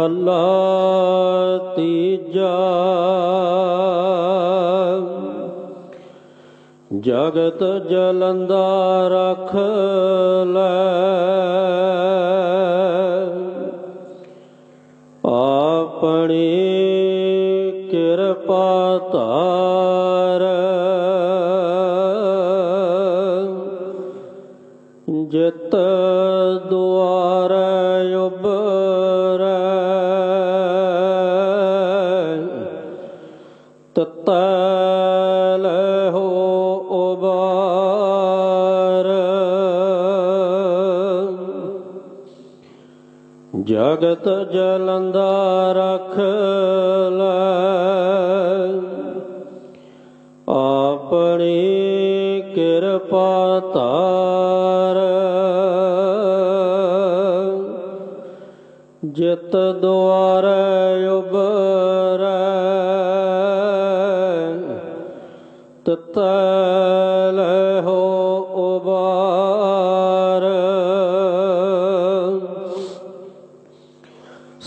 ਮਹੱਲਾ ਤੀਜਾ। ਜਗਤ ਜਲੰਦਾ ਰਖ ਲੈ। ਆਪਣੀ ਕਿਰਪਾ ਧਾਰ। ਜਿਤ ਦੁਆਰ ਉਬਰੈ ਜਗਤ ਜਲੰਦਾ ਰਖ ਲੈ। ਆਪਣੀ ਕਿਰਪਾ ਤਾਰ ਜਿਤ ਦੁਆਰ ਉਬਰੈ ਤਤਲ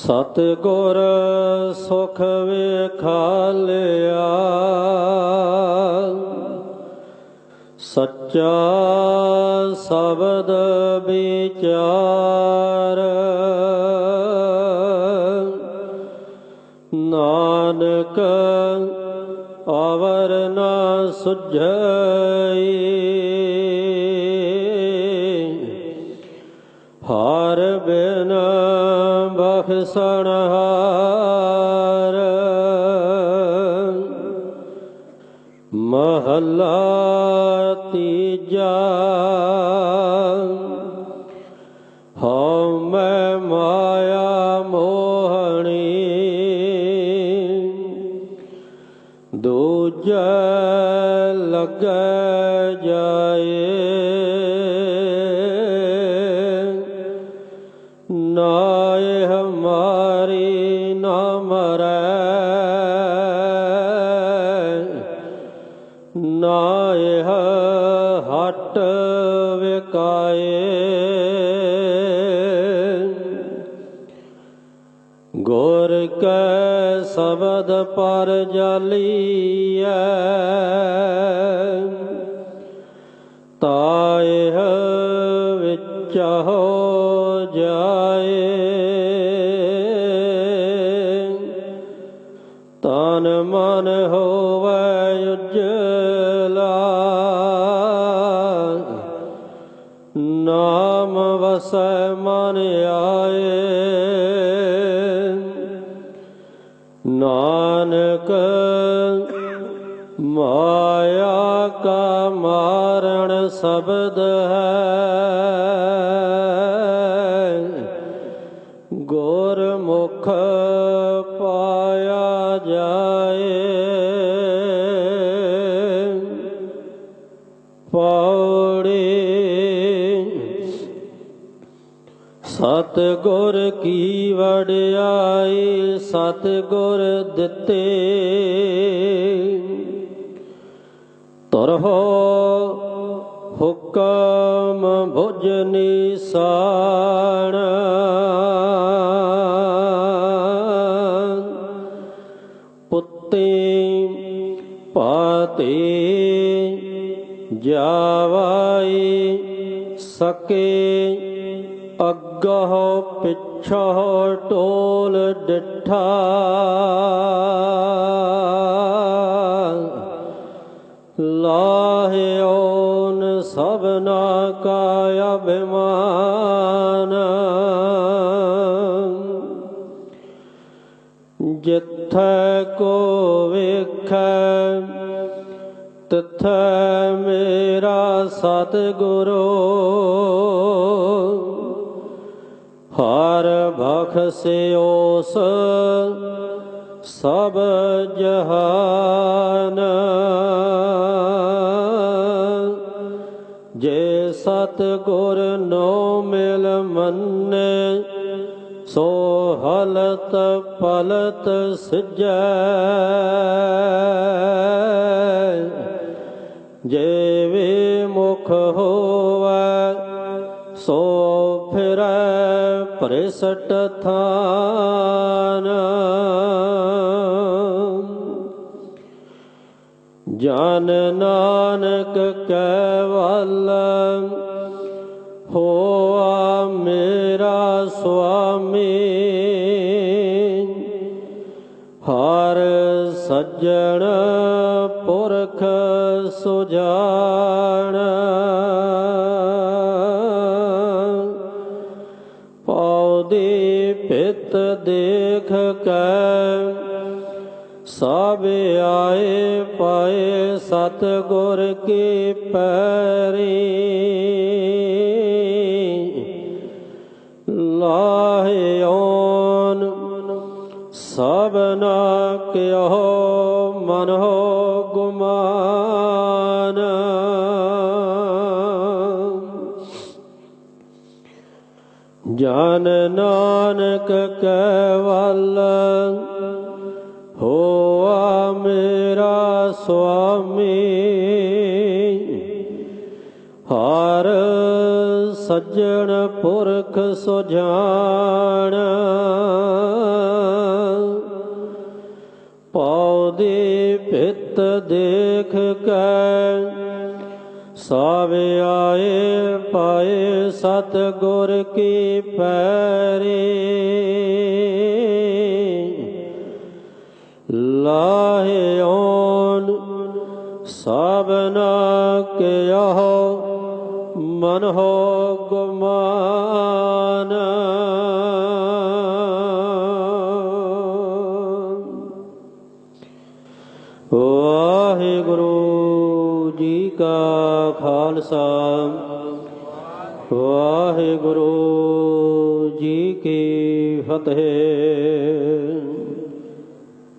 ਸਤ ਗੁਰ ਸੁਖ ਵੇਖਾਲਿਆ। ਸੱਚਾ ਸ਼ਬਦ ਵਿਚਾਰ। ਨਾਨਕ ਆਵਰ ਨਾ ਸੁਝਈ। ਹਾਰ ਬਿਨ ਬਖਸ਼ਣ ਹਾਰ। ਮਹੱਲਾ ਤੀਜਾ। ਹਉ ਮੈਂ ਮਾਇਆ ਮੋਹਣੀ। ਦੂਜੈ ਲੱਗੈ ਜਾਏ। ਨਾਏ ਹਟ ਵਿਕਾਏ। ਗੁਰ ਕੈ ਸ਼ਬਦ ਪਰ ਜਾਲੀਐ, ਤਾਇ ਵਿੱਚ ਹੋ ਜਾਏ। ਤਨ ਮਨ ਹੋਵੇ ਉਜਲਾ ਨਾਮ ਮਨ ਆਏ। ਨਾਨਕ ਮਾਇਆ ਕਾ ਮਾਰਣ ਸ਼ਬਦ ਹੈ। ਗੁਰਮੁਖ ਪਾਇਆ ਜਾਏ। ਸਤ ਗੁਰ ਕੀ ਵਡਿਆਈ ਸਤ ਗੁਰ ਦਿੱਤੇ। ਤਰਹੁ ਹੁਕਮ ਭੁਜਨੀ ਨਿਸਾਨ ਪੁੱਤੇ ਪਾਤੇ ਜਾਵਾਈ ਸਕੇ ਅੱਗਹ ਪਿਛਹ ਟੋਲ ਡਿਠਾ। ਲਾਹਿਓਨ ਸਭਨਾ ਕਾ ਅਭਿਮਾਨ। ਜਿੱਥੈ ਕੋ ਵੇਖੈ ਤਿਥੈ ਮੇਰਾ ਸਤਿਗੁਰੂ। ਹਰ ਬਖਸਿਓਸ ਸਭ ਜਹਾਨ। ਜੇ ਸਤ ਗੁਰ ਨੋ ਮਿਲ ਮੰਨੇ, ਸੋ ਹਲਤ ਪਲਤ ਸਿਜੈ। ਜੇ ਵੀ ਮੁਖ ਹੋਵੈ, ਸੋ ਫਿਰੈ ਭ੍ਰਿਸ਼ਟ ਥਾਨ। ਜਨ ਨਾਨਕ ਕੈ ਵੱਲ ਹੋਆ ਮੇਰਾ ਸੁਆਮੀ। ਹਰ ਸੱਜਣ ਪਿਤ ਦੇਖ ਕੈ ਸਭ ਆਏ ਪਾਏ ਸਤ ਗੁਰ ਕੀ ਪੈਰੀ। ਲਾਹਿਓਨ ਸਭਨਾ ਕਿਓ ਮਨ ਹੋ ਗੁਮਾਨ। ਜਨ ਨਾਨਕ ਕੈ ਵੱਲ, ਹੋਆ ਮੇਰਾ ਸੁਆਮੀ, ਹਰ ਸੱਜਣ ਪੁਰਖ ਸੁਜਾਨ ਪੌਦੀ ਪਿਤ ਦੇਖ ਕੇ ਸਭ ਆਏ ਪਾਏ ਸਤ ਗੁਰ ਕੀ ਪੈਰੀ। ਲਾਹਿਓਨ ਸਭਨਾ ਕਿਓ ਮਨ ਹੋ ਗੁਮਾਨ। ਵਾਹਿਗੁਰੂ ਜੀ ਕਾ ਖਾਲਸਾ। ਵਾਹਿਗੁਰੂ ਜੀ ਕੀ ਫਤਿਹ।